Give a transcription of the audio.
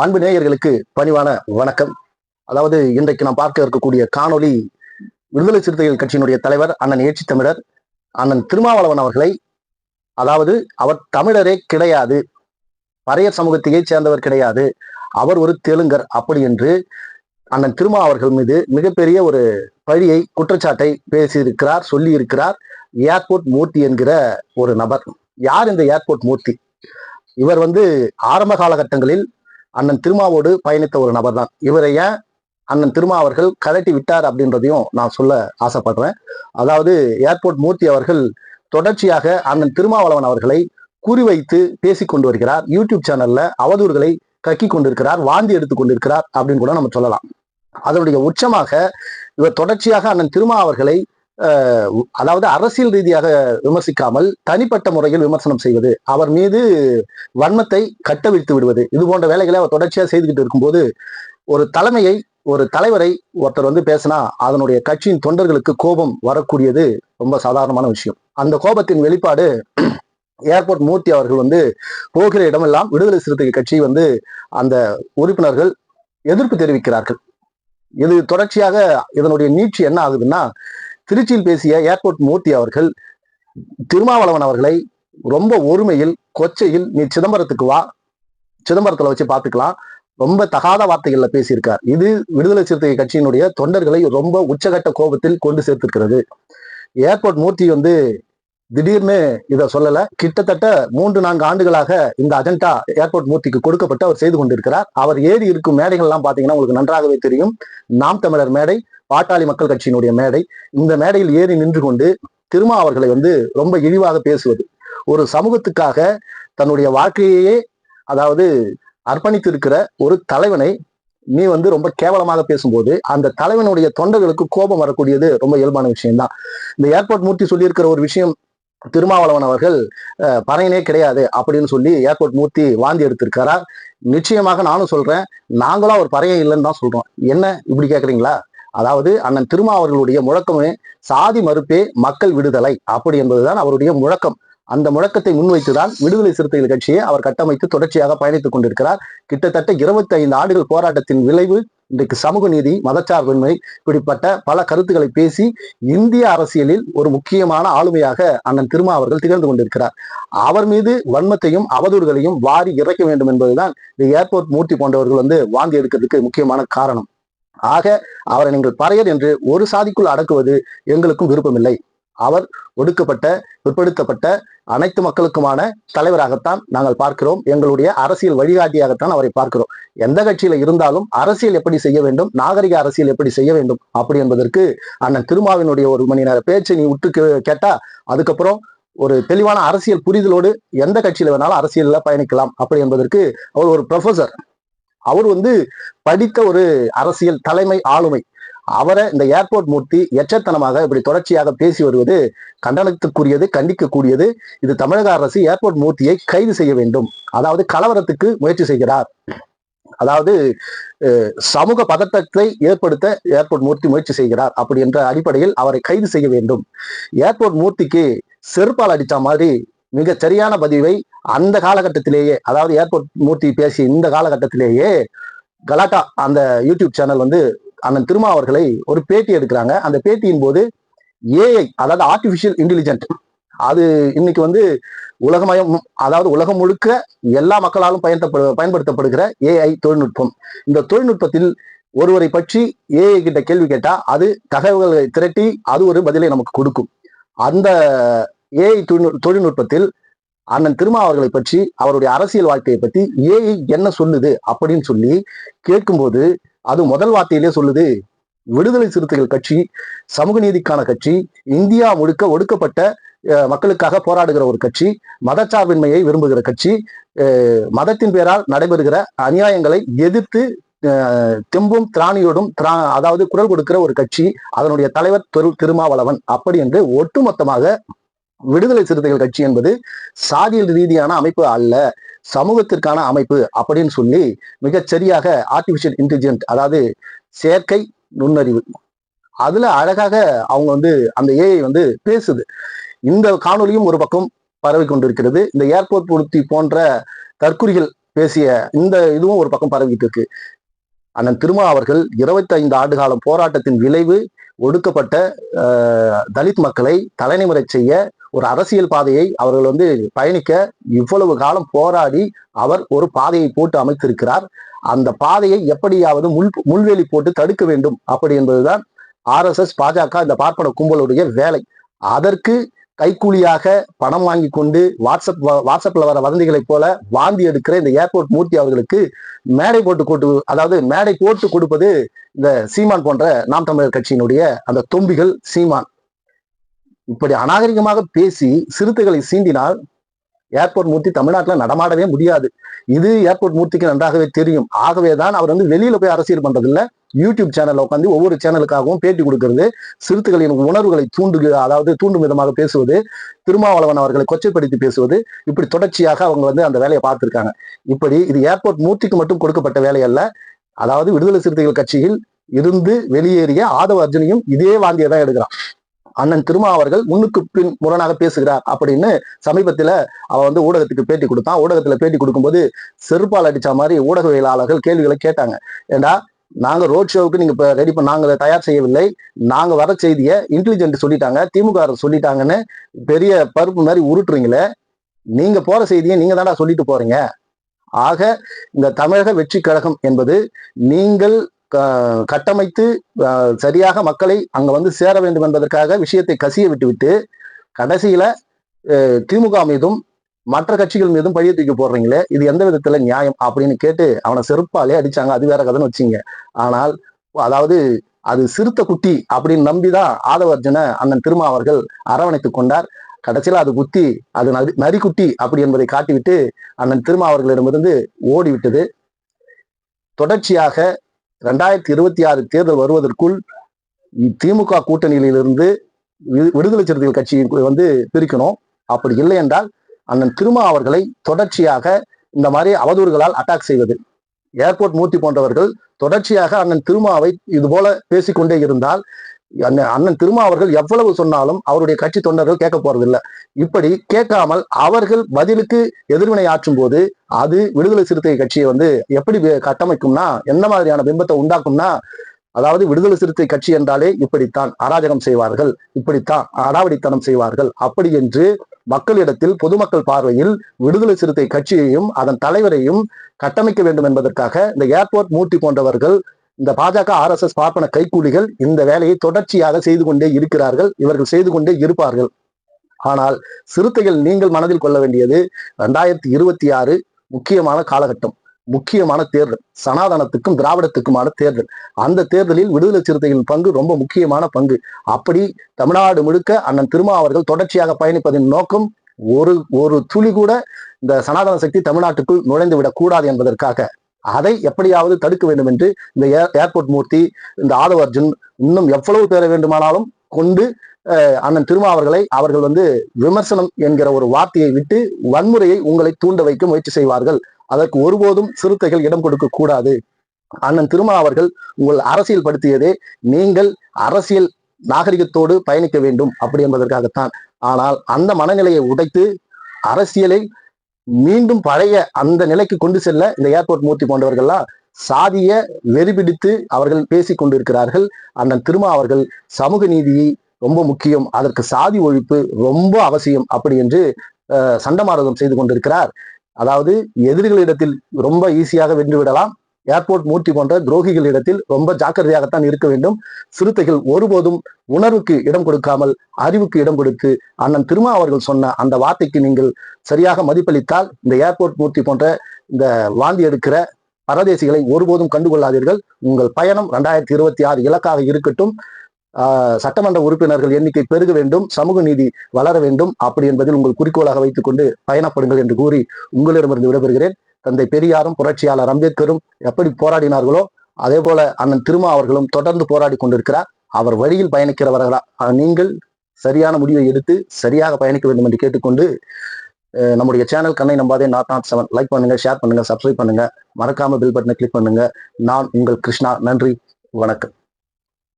அன்பு நேயர்களுக்கு பணிவான வணக்கம். அதாவது இன்றைக்கு நாம் பார்க்க இருக்கக்கூடிய காணொலி விடுதலை சிறுத்தைகள் கட்சியினுடைய தலைவர் அண்ணன் ஏற்றி தமிழர் அண்ணன் திருமாவளவன் அவர்களை அதாவது அவர் தமிழரே கிடையாது பறையர் சமூகத்தையே சேர்ந்தவர் கிடையாது அவர் ஒரு தெலுங்கர் அப்படி என்று அண்ணன் திருமா அவர்கள் மீது மிகப்பெரிய ஒரு பழியை குற்றச்சாட்டை பேசியிருக்கிறார் சொல்லி இருக்கிறார் ஏர்போர்ட் மூர்த்தி என்கிற ஒரு நபர். யார் இந்த ஏர்போர்ட் மூர்த்தி? இவர் வந்து ஆரம்ப காலகட்டங்களில் அண்ணன் திருமாவோடு பயணித்த ஒரு நபர் தான் இவரை ஏன் அண்ணன் திருமா அவர்கள் கழட்டி விட்டார் அப்படின்றதையும் நான் சொல்ல ஆசைப்படுறேன். அதாவது ஏர்போர்ட் மூர்த்தி அவர்கள் தொடர்ச்சியாக அண்ணன் திருமாவளவன் அவர்களை குறிவைத்து பேசி கொண்டு வருகிறார். யூடியூப் சேனல்ல அவதூறுகளை கக்கி கொண்டிருக்கிறார் வாந்தி எடுத்துக் கொண்டிருக்கிறார் அப்படின்னு கூட நம்ம சொல்லலாம். அதனுடைய உச்சமாக இவர் தொடர்ச்சியாக அண்ணன் திருமா அவர்களை அதாவது அரசியல் ரீதியாக விமர்சிக்காமல் தனிப்பட்ட முறையில் விமர்சனம் செய்வது அவர் மீது வன்மத்தை கட்டவிழ்த்து விடுவது இது போன்ற வேலைகளை அவர் தொடர்ச்சியாக செய்துகிட்டு இருக்கும்போது ஒரு தலைமையை ஒரு தலைவரை ஒருத்தர் வந்து பேசினா அதனுடைய கட்சியின் தொண்டர்களுக்கு கோபம் வரக்கூடியது ரொம்ப சாதாரணமான விஷயம். அந்த கோபத்தின் வெளிப்பாடு ஏர்போர்ட் மூர்த்தி அவர்கள் வந்து போகிற இடமெல்லாம் விடுதலை சிறுத்தைகள் கட்சி வந்து அந்த உறுப்பினர்கள் எதிர்ப்பு தெரிவிக்கிறார்கள். இது தொடர்ச்சியாக இதனுடைய நீட்சி என்ன ஆகுதுன்னா திருச்சியில் பேசிய ஏர்போர்ட் மூர்த்தி அவர்கள் திருமாவளவன் அவர்களை ரொம்ப ஒருமையில் கொச்சையில் நீ சிதம்பரத்துக்கு வா சிதம்பரத்துல வச்சு பார்த்துக்கலாம். ரொம்ப தகாத வார்த்தைகள்ல பேசியிருக்கார். இது விடுதலை சிறுத்தை கட்சியினுடைய தொண்டர்களை ரொம்ப உச்சகட்ட கோபத்தில் கொண்டு சேர்த்திருக்கிறது. ஏர்போர்ட் மூர்த்தி வந்து திடீர்னு இதை சொல்லல. கிட்டத்தட்ட மூன்று நான்கு ஆண்டுகளாக இந்த அஜெண்டா ஏர்போர்ட் மூர்த்திக்கு கொடுக்கப்பட்டு அவர் செய்து கொண்டிருக்கிறார். அவர் ஏறி இருக்கும் மேடைகள்லாம் பாத்தீங்கன்னா உங்களுக்கு நன்றாகவே தெரியும். நாம் தமிழர் மேடை பாட்டாளி மக்கள் கட்சியினுடைய மேடை. இந்த மேடையில் ஏறி நின்று கொண்டு திருமா அவர்களை வந்து ரொம்ப இழிவாக பேசுவது. ஒரு சமூகத்துக்காக தன்னுடைய வாழ்க்கையையே அதாவது அர்ப்பணித்து இருக்கிற ஒரு தலைவனை நீ வந்து ரொம்ப கேவலமாக பேசும்போது அந்த தலைவனுடைய தொண்டர்களுக்கு கோபம் வரக்கூடியது ரொம்ப இயல்பான விஷயம்தான். இந்த ஏர்போர்ட் மூர்த்தி சொல்லியிருக்கிற ஒரு விஷயம் திருமாவளவன் அவர்கள் அஹ், பறையனே கிடையாது அப்படின்னு சொல்லி ஏர்போர்ட் மூர்த்தி வாந்தி எடுத்திருக்காரா? நிச்சயமாக நானும் சொல்றேன் நாங்களும் ஒரு பறையன் இல்லைன்னு தான் சொல்றோம். என்ன? இப்படி கேக்குறீங்களா? அதாவது அண்ணன் திருமா அவர்களுடைய முழக்கமே சாதி மறுப்பே மக்கள் விடுதலை அப்படி என்பதுதான் அவருடைய முழக்கம். அந்த முழக்கத்தை முன்வைத்துதான் விடுதலை சிறுத்தைகள் கட்சியை அவர் கட்டமைத்து தொடர்ச்சியாக பயணித்துக் கொண்டிருக்கிறார். கிட்டத்தட்ட 25 ஐந்து ஆண்டுகள் போராட்டத்தின் விளைவு இன்றைக்கு சமூக நீதி மதச்சார்பின்மை இப்படிப்பட்ட பல கருத்துக்களை பேசி இந்திய அரசியலில் ஒரு முக்கியமான ஆளுமையாக அண்ணன் திருமா அவர்கள் திகழ்ந்து கொண்டிருக்கிறார். அவர் மீது வன்மத்தையும் அவதூறுகளையும் வாரி இறைக்க வேண்டும் என்பதுதான் இந்த ஏர்போர்ட் மூர்த்தி போன்றவர்கள் வந்து வாந்தி எடுக்கிறதுக்கு முக்கியமான காரணம். ஆக அவரை நீங்கள் பறையர் என்று ஒரு சாதிக்குள் அடக்குவது எங்களுக்கும் விருப்பமில்லை. அவர் ஒடுக்கப்பட்ட பிற்படுத்தப்பட்ட அனைத்து மக்களுக்குமான தலைவராகத்தான் நாங்கள் பார்க்கிறோம். எங்களுடைய அரசியல் வழிகாட்டியாகத்தான் அவரை பார்க்கிறோம். எந்த கட்சியில இருந்தாலும் அரசியல் எப்படி செய்ய வேண்டும் நாகரிக அரசியல் எப்படி செய்ய வேண்டும் அப்படி என்பதற்கு அண்ணன் திருமாவினுடைய ஒரு மணி நேர பேச்சை நீ விட்டு கேட்டா அதுக்கப்புறம் ஒரு தெளிவான அரசியல் புரிதலோடு எந்த கட்சியில வேணாலும் அரசியல்ல பயணிக்கலாம் அப்படி என்பதற்கு அவர் ஒரு ப்ரொஃபசர் அவர் வந்து படித்த ஒரு அரசியல் தலைமை ஆளுமை. அவரை இந்த ஏர்போர்ட் மூர்த்தி எச்சத்தனமாக இப்படி தொடர்ச்சியாக பேசி வருவது கண்டனத்துக்குரியது கண்டிக்கக்கூடியது. இது தமிழக அரசு ஏர்போர்ட் மூர்த்தியை கைது செய்ய வேண்டும். அதாவது கலவரத்துக்கு முயற்சி செய்கிறார். அதாவது அஹ், சமூக பதட்டத்தை ஏற்படுத்த ஏர்போர்ட் மூர்த்தி முயற்சி செய்கிறார் அப்படி என்ற அடிப்படையில் அவரை கைது செய்ய வேண்டும். ஏர்போர்ட் மூர்த்திக்கு செருப்பால் அடித்த மாதிரி மிக சரியான பதிவை அந்த காலகட்டத்திலேயே அதாவது ஏர்போர்ட் மூர்த்தி பேசிய இந்த காலகட்டத்திலேயே கலாட்டா அந்த யூடியூப் சேனல் வந்து அண்ணன் திருமா அவர்களை ஒரு பேட்டி எடுக்கிறாங்க. அந்த பேட்டியின் போது ஏஐ அதாவது ஆர்டிபிஷியல் இன்டெலிஜென்ட் அது இன்னைக்கு வந்து உலகமயம் அதாவது உலகம் முழுக்க எல்லா மக்களாலும் பயன்படுத்த பயன்படுத்தப்படுகிற ஏஐ தொழில்நுட்பம். இந்த தொழில்நுட்பத்தில் ஒருவரை பற்றி ஏஐ கிட்ட கேள்வி கேட்டா அது தகவல்களை திரட்டி அது ஒரு பதிலை நமக்கு கொடுக்கும். அந்த ஏஐ தொழில்நுட்பத்தில் அண்ணன் திருமா அவர்களை பற்றி அவருடைய அரசியல் வாழ்க்கையை பற்றி ஏஐ என்ன சொல்லுது அப்படின்னு சொல்லி கேட்கும்போது அது முதல் வார்த்தையிலே சொல்லுது. விடுதலை சிறுத்தைகள் கட்சி சமூக நீதிக்கான கட்சி இந்தியா முழுக்க ஒடுக்கப்பட்ட மக்களுக்காக போராடுகிற ஒரு கட்சி மதச்சார்பின்மையை விரும்புகிற கட்சி மதத்தின் பேரால் நடைபெறுகிற அநியாயங்களை எதிர்த்து திம்பும் தெம்பும் திராணியோடும் திரா அதாவது குரல் கொடுக்கிற ஒரு கட்சி அதனுடைய தலைவர் திரு திருமாவளவன் அப்படி என்று ஒட்டுமொத்தமாக விடுதலை சிறுத்தைகள் கட்சி என்பது சாதியல் ரீதியான அமைப்பு அல்ல சமூகத்திற்கான அமைப்பு அப்படின்னு சொல்லி மிகச்சரியாக ஆர்டிபிஷியல் இன்டெலிஜென்ட் அதாவது செயற்கை நுண்ணறிவு. அதுல அழகாக அவங்க வந்து அந்த ஏஐ வந்து பேசுது. இந்த காணொலியும் ஒரு பக்கம் பரவி கொண்டிருக்கிறது. இந்த ஏர்போர்ட் பொருத்தி போன்ற தற்குறிகள் பேசிய இந்த இதுவும் ஒரு பக்கம் பரவிட்டு இருக்கு. அண்ணன் திருமா அவர்கள் இருபத்தி ஐந்து ஆண்டு காலம் போராட்டத்தின் விளைவு ஒடுக்கப்பட்ட தலித் மக்களை தலைநிமுறை செய்ய ஒரு அரசியல் பாதையை அவர்கள் வந்து பயணிக்க இவ்வளவு காலம் போராடி அவர் ஒரு பாதையை போட்டு அமைத்திருக்கிறார். அந்த பாதையை எப்படியாவது முள் முள்வேலி போட்டு தடுக்க வேண்டும். அப்படி என்பதுதான் ஆர்எஸ்எஸ் பாஜக இந்த பார்ப்பன கும்பலுடைய வேலை. அதற்கு கைக்கூலியாக பணம் வாங்கி கொண்டு வாட்ஸ்அப் வ- வாட்ஸ்அப்ல வர வதந்திகளைப் போல வாந்தி எடுக்கிற இந்த ஏர்போர்ட் மூர்த்தி அவர்களுக்கு மேடை போட்டு கொட்டு அதாவது மேடை போட்டு கொடுப்பது இந்த சீமான் போன்ற நாம் தமிழர் கட்சியினுடைய அந்த தொம்பிகள் சீமான். இப்படி அநாகரிகமாக பேசி சிறுத்தைகளை சீண்டினால் ஏர்போர்ட் மூர்த்தி தமிழ்நாட்டில் நடமாடவே முடியாது. இது ஏர்போர்ட் மூர்த்திக்கு நன்றாகவே தெரியும். ஆகவே தான் அவர் வந்து வெளியில போய் அரசியல் பண்றதில்ல யூடியூப் சேனல்ல உட்காந்து ஒவ்வொரு சேனலுக்காகவும் பேட்டி கொடுக்கிறது சிறுத்தைகளின் உணர்வுகளை தூண்டு அதாவது தூண்டும் விதமாக பேசுவது திருமாவளவன் அவர்களை கொச்சைப்படுத்தி பேசுவது இப்படி தொடர்ச்சியாக அவங்க வந்து அந்த வேலையை பார்த்திருக்காங்க. இப்படி இது ஏர்போர்ட் மூர்த்திக்கு மட்டும் கொடுக்கப்பட்ட வேலை அல்ல அதாவது விடுதலை சிறுத்தைகள் கட்சியில் இருந்து வெளியேறிய ஆதவ அர்ஜுனையும் இதே வாந்தியை தான் எடுக்கிறான். அண்ணன் திருமா அவர்கள் முன்னுக்கு பின் முரணாக பேசுகிறார் அப்படின்னு சமீபத்தில் அவ வந்து ஊடகத்துக்கு பேட்டி கொடுத்தான். ஊடகத்துல பேட்டி கொடுக்கும்போது செருப்பால் அடிச்ச மாதிரி ஊடகவியலாளர்கள் கேள்விகளை கேட்டாங்க. ஏண்டா நாங்க ரோட் ஷோவுக்கு நீங்க இப்போ ரெடி பண்ண நாங்க தயார் செய்யவில்லை. நாங்க வர செய்தியை இன்டெலிஜென்ட் சொல்லிட்டாங்க திமுக சொல்லிட்டாங்கன்னு பெரிய பருப்பு மாதிரி உருட்டுறீங்களே. நீங்க போற செய்தியை நீங்க தான்டா சொல்லிட்டு போறீங்க. ஆக இந்த தமிழக வெற்றி கழகம் என்பது நீங்கள் கட்டமைத்து சரியாக மக்களை அங்க வந்து சேர வேண்டும் என்பதற்காக விஷயத்தை கசிய விட்டுவிட்டு கடைசியில திமுக மீதும் மற்ற கட்சிகள் மீதும் பழிய தூக்கி போடுறீங்களே இது எந்த விதத்துல நியாயம் அப்படின்னு கேட்டு அவனை செருப்பாலே அடிச்சாங்க. அது வேற கதைன்னு வச்சிங்க ஆனால் அதாவது அது சிறுத்த குட்டி அப்படின்னு நம்பிதான் ஆதவர்ஜனை அண்ணன் திருமா அவர்கள் அரவணைத்துக் கொண்டார். கடைசியில அது குத்தி அது நரி நரிக்குட்டி அப்படி என்பதை காட்டிவிட்டு அண்ணன் திருமா அவர்களிடமிருந்து ஓடிவிட்டது. தொடர்ச்சியாக ரெண்டாயிரத்தி இருபத்தி ஆறு தேர்தல் வருவதற்குள் திமுக கூட்டணியிலிருந்து விடுதலை சிறுத்தைகள் கட்சியை வந்து பிரிக்கணும். அப்படி இல்லை என்றால் அண்ணன் திருமா அவர்களை தொடர்ச்சியாக இந்த மாதிரி அவதூறுகளால் அட்டாக் செய்வது. ஏர்போர்ட் மூர்த்தி போன்றவர்கள் தொடர்ச்சியாக அண்ணன் திருமாவை இது போல பேசிக்கொண்டே இருந்தால் அண்ணன் திருமா அவர்கள் எவ்வளவு சொன்னாலும் அவருடைய கட்சி தொண்டர்கள் கேட்க போறதில்லை. இப்படி கேட்காமல் அவர்கள் பதிலுக்கு எதிர்வினை ஆற்றும் போது அது விடுதலை சிறுத்தை கட்சியை வந்து எப்படி கட்டமைக்கும்னா எந்த மாதிரியான பிம்பத்தை உண்டாக்கும்னா அதாவது விடுதலை சிறுத்தை கட்சி என்றாலே இப்படித்தான் அராஜகம் செய்வார்கள் இப்படித்தான் அடாவடித்தனம் செய்வார்கள் அப்படி என்று மக்களிடத்தில் பொதுமக்கள் பார்வையில் விடுதலை சிறுத்தை கட்சியையும் அதன் தலைவரையும் கட்டமைக்க வேண்டும் என்பதற்காக இந்த ஏர்போர்ட் மூர்த்தி போன்றவர்கள் இந்த பாஜக ஆர்எஸ்எஸ் பார்ப்பன கைக்கூலிகள் இந்த வேலையை தொடர்ச்சியாக செய்து கொண்டே இருக்கிறார்கள். இவர்கள் செய்து கொண்டே இருப்பார்கள். ஆனால் சிறுத்தைகள் நீங்கள் மனதில் கொள்ள வேண்டியது ரெண்டாயிரத்தி இருபத்தி ஆறு முக்கியமான காலகட்டம் முக்கியமான தேர்தல் சனாதனத்துக்கும் திராவிடத்துக்குமான தேர்தல். அந்த தேர்தலில் விடுதலை சிறுத்தைகளின் பங்கு ரொம்ப முக்கியமான பங்கு. அப்படி தமிழ்நாடு முழுக்க அண்ணன் திருமா அவர்கள் தொடர்ச்சியாக பயணிப்பதின் நோக்கம் ஒரு ஒரு துளி கூட இந்த சனாதன சக்தி தமிழ்நாட்டுக்குள் நுழைந்து விடக் கூடாது என்பதற்காக. அதை எப்படியாவது தடுக்க வேண்டும் என்று இந்த ஏர்- ஏர்போர்ட் மூர்த்தி இந்த ஆதவ அர்ஜுன் இன்னும் எவ்வளவு பேர வேண்டுமானாலும் கொண்டு அண்ணன் திருமா அவர்களை அவர்கள் வந்து விமர்சனம் என்கிற ஒரு வார்த்தையை விட்டு வன்முறையை உங்களை தூண்ட வைக்க முயற்சி செய்வார்கள். அதற்கு ஒருபோதும் சிறுத்தைகள் இடம் கொடுக்க கூடாது. அண்ணன் திருமா அவர்கள் உங்கள் அரசியல் படுத்தியதே நீங்கள் அரசியல் நாகரிகத்தோடு பயணிக்க வேண்டும். அப்படி என்பதற்காகத்தான். ஆனால் அந்த மனநிலையை உடைத்து அரசியலை மீண்டும் பழைய அந்த நிலைக்கு கொண்டு செல்ல இந்த ஏர்போர்ட் மூர்த்தி போன்றவர்கள்லாம் சாதிய வெறிபிடித்து அவர்கள் பேசிக் கொண்டிருக்கிறார்கள். அண்ணன் திருமா அவர்கள் சமூக நீதியை ரொம்ப முக்கியம் அதற்கு சாதி ஒழிப்பு ரொம்ப அவசியம் அப்படி என்று சண்டமாரதம் செய்து கொண்டிருக்கிறார். அதாவது எதிரிகளிடத்தில் ரொம்ப ஈஸியாக வென்று விடலாம் ஏர்போர்ட் மூர்த்தி போன்ற துரோகிகளிடத்தில் ரொம்ப ஜாக்கிரதையாகத்தான் இருக்க வேண்டும். சிறுத்தைகள் ஒருபோதும் உணர்வுக்கு இடம் கொடுக்காமல் அறிவுக்கு இடம் கொடுத்து அண்ணன் திருமா அவர்கள் சொன்ன அந்த வார்த்தைக்கு நீங்கள் சரியாக மதிப்பளித்தால் இந்த ஏர்போர்ட் மூர்த்தி போன்ற இந்த வாந்தி எடுக்கிற பரதேசிகளை ஒருபோதும் கண்டுகொள்ளாதீர்கள். உங்கள் பயணம் ரெண்டாயிரத்தி இருபத்தி ஆறு இலக்காக இருக்கட்டும். ஆஹ் சட்டமன்ற உறுப்பினர்கள் எண்ணிக்கை பெருக வேண்டும். சமூக நீதி வளர வேண்டும். அப்படி என்பதில் உங்கள் குறிக்கோளாக வைத்துக்கொண்டு பயணப்படுங்கள் என்று கூறி உங்களிடமிருந்து விடைபெறுகிறேன். தந்தை பெரியாரும் புரட்சியாளர் அம்பேத்கரும் எப்படி போராடினார்களோ அதே போல அண்ணன் திருமா அவர்களும் தொடர்ந்து போராடி கொண்டிருக்கிறார். அவர் வழியில் பயணிக்கிறவர்களா நீங்கள் சரியான முடிவை எடுத்து சரியாக பயணிக்க வேண்டும் என்று கேட்டுக்கொண்டு நம்முடைய சேனல் கண்ணை நம்பாதே நாட் நாட் செவன் லைக் பண்ணுங்க ஷேர் பண்ணுங்க சப்ஸ்கிரைப் பண்ணுங்க. மறக்காம பில் பட்டனை கிளிக் பண்ணுங்க. நான் உங்கள் கிருஷ்ணா. நன்றி. வணக்கம்.